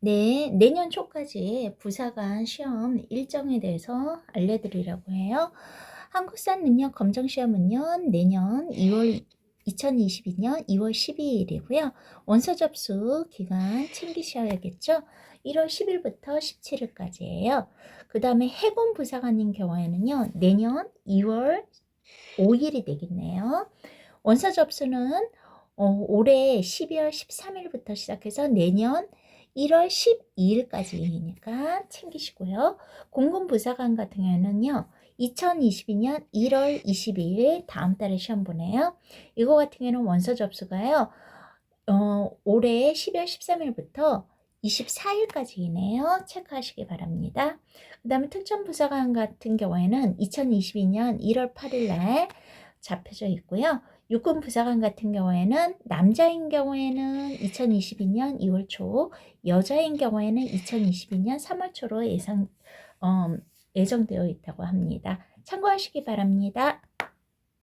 네, 내년 초까지 부사관 시험 일정에 대해서 알려드리려고 해요. 한국사 능력 검정 시험은요, 내년 2월 2022년 2월 12일이고요. 원서 접수 기간 챙기셔야겠죠? 1월 10일부터 17일까지예요. 그 다음에 해군 부사관인 경우에는요, 내년 2월 5일이 되겠네요. 원서 접수는 어, 올해 12월 13일부터 시작해서 내년 1월 12일까지니까 챙기시고요. 공군부사관 같은 경우는요. 2022년 1월 22일 다음 달에 시험 보내요. 이거 같은 경우는 원서 접수가요. 어, 올해 12월 13일부터 24일까지이네요. 체크하시기 바랍니다. 그 다음에 특전부사관 같은 경우에는 2022년 1월 8일 날 잡혀져 있고요. 육군 부사관 같은 경우에는 남자인 경우에는 2022년 2월 초, 여자인 경우에는 2022년 3월 초로 예상 어, 예정되어 있다고 합니다. 참고하시기 바랍니다.